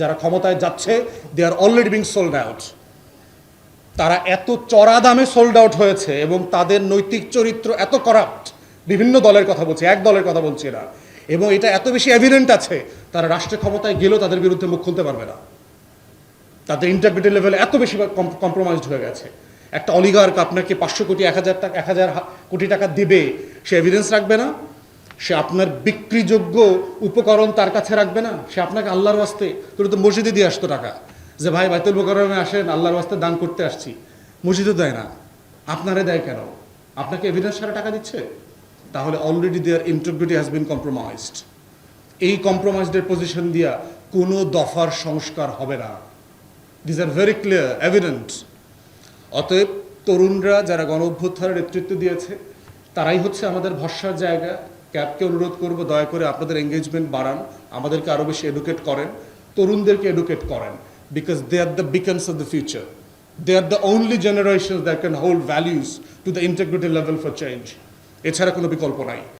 যারা ক্ষমতায় যাচ্ছে they are already being sold out তারা এত চড়া দামে সোল্ড আউট হয়েছে এবং তাদের নৈতিক চরিত্র এত করাপ্ট বিভিন্ন দলের কথা বলছি, এক দলের কথা বলছি না এবং এটা এত বেশি এভিডেন্ট আছে, তারা রাষ্ট্রের ক্ষমতায় গেলেও তাদের বিরুদ্ধে মুখ খুলতে পারবে না। তাদের ইন্টারপ্রিটি লেভেল এত বেশি কম্প্রোমাইজড হয়ে গেছে। একটা অলিগার্ক আপনাকে পাঁচশো কোটি, এক হাজার টাকা, এক হাজার কোটি টাকা দেবে, সে এভিডেন্স রাখবে না। সে আপনার বিক্রিযোগ্য উপকরণ তার কাছে রাখবে না? সে আপনাকে আল্লাহর ওয়াস্তে, তোর তো মসজিদে দিয়ে আসতো টাকা। যে ভাই, বাইতুল মোকারমে আসেন, আল্লাহর ওয়াস্তে দান করতে আসছি। মসজিদে দেয় না। আপনারে দেয় কেন? আপনাকে এভিডেন্স ছাড়া টাকা দিচ্ছে? তাহলে already their integrity has been compromised এই কম্প্রোমাইজডের পজিশন দিয়া কোনো দফার সংস্কার হবে না। This are very clear evident অতএব তরুণরা যারা গণ অভ্যুত্থানের নেতৃত্ব দিয়েছে, তারাই হচ্ছে আমাদের ভরসার জায়গা। ক্যাবকে অনুরোধ করব, দয়া করে আপনাদের এঙ্গেজমেন্ট বাড়ান, আমাদেরকে আরও বেশি এডুকেট করেন, তরুণদেরকে এডুকেট করেন because they are the beacons of the future they are the only generation that can hold values to the integrity level for change এছাড়া কোনো বিকল্প নাই।